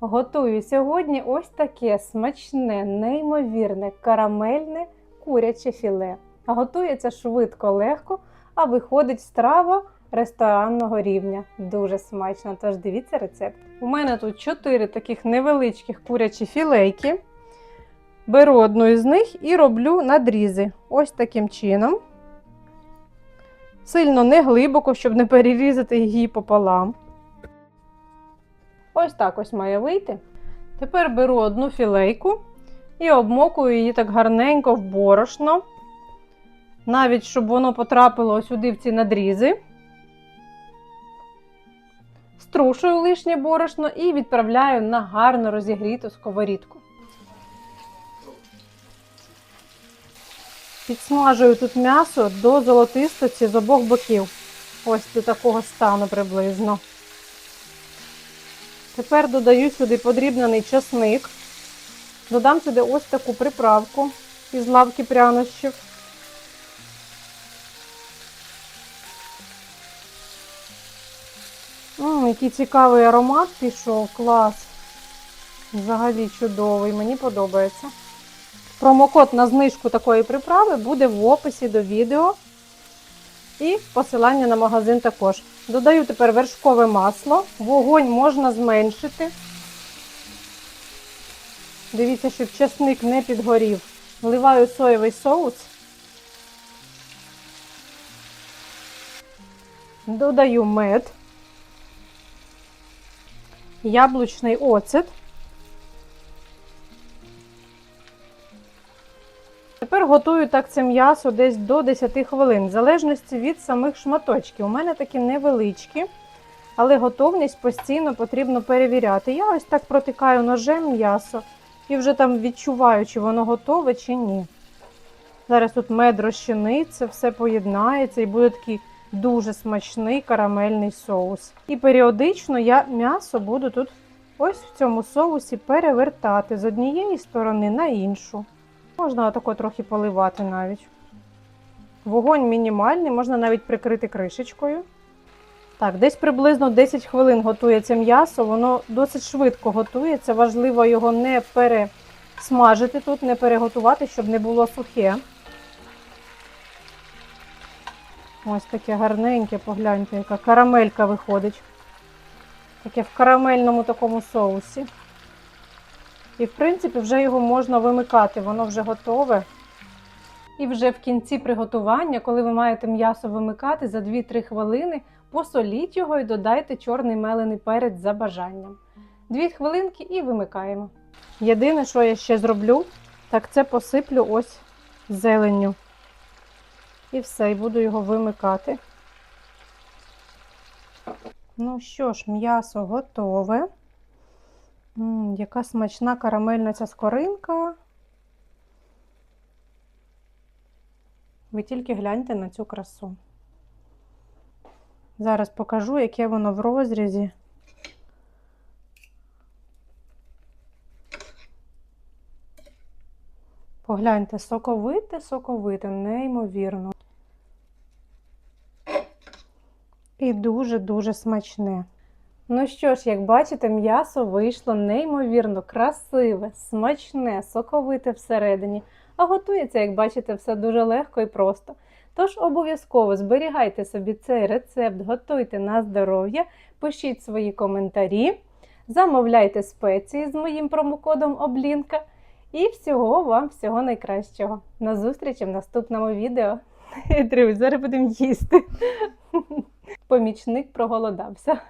Готую сьогодні ось таке смачне, неймовірне, карамельне куряче філе. Готується швидко, легко, а виходить страва ресторанного рівня. Дуже смачно, тож дивіться рецепт. У мене тут 4 таких невеличких курячі філейки. Беру одну із них і роблю надрізи. Ось таким чином. Сильно не глибоко, щоб не перерізати її пополам. Ось так ось має вийти. Тепер беру одну філейку і обмокую її так гарненько в борошно. Навіть щоб воно потрапило сюди в ці надрізи. Струшую лишнє борошно і відправляю на гарно розігріту сковорідку. Підсмажую тут м'ясо до золотистоці з обох боків. Ось до такого стану приблизно. Тепер додаю сюди подрібнений часник. Додам сюди ось таку приправку із лавки прянощів. М, який цікавий аромат пішов, клас. Взагалі чудовий, мені подобається. Промокод на знижку такої приправи буде в описі до відео. І посилання на магазин також. Додаю тепер вершкове масло. Вогонь можна зменшити. Дивіться, щоб часник не підгорів. Вливаю соєвий соус. Додаю мед, яблучний оцет. Готую так це м'ясо десь до 10 хвилин, в залежності від самих шматочків. У мене такі невеличкі, але готовність постійно потрібно перевіряти. Я ось так протикаю ножем м'ясо і вже там відчуваю, чи воно готове, чи ні. Зараз тут мед розчиниться, все поєднається і буде такий дуже смачний карамельний соус. І періодично я м'ясо буду тут ось в цьому соусі перевертати з однієї сторони на іншу. Можна отако трохи поливати навіть. Вогонь мінімальний, можна навіть прикрити кришечкою. Так, десь приблизно 10 хвилин готується м'ясо, воно досить швидко готується. Важливо його не пересмажити тут, не переготувати, щоб не було сухе. Ось таке гарненьке, погляньте, яка карамелька виходить. Таке в карамельному такому соусі. І, в принципі, вже його можна вимикати, воно вже готове. І вже в кінці приготування, коли ви маєте м'ясо вимикати за 2-3 хвилини, посоліть його і додайте чорний мелений перець за бажанням. Дві хвилинки і вимикаємо. Єдине, що я ще зроблю, так це посиплю ось зеленню. І все, і буду його вимикати. Ну що ж, м'ясо готове. М, яка смачна карамельна ця скоринка. Ви тільки гляньте на цю красу. Зараз покажу, яке воно в розрізі. Погляньте, соковите, соковите, неймовірно. І дуже-дуже смачне. Ну що ж, як бачите, м'ясо вийшло неймовірно красиве, смачне, соковите всередині, а готується, як бачите, все дуже легко і просто. Тож обов'язково зберігайте собі цей рецепт, готуйте на здоров'я, пишіть свої коментарі, замовляйте спеції з моїм промокодом Облінка. І всього вам, всього найкращого. На зустрічі в наступному відео. Друзі, зараз будемо їсти. Помічник проголодався.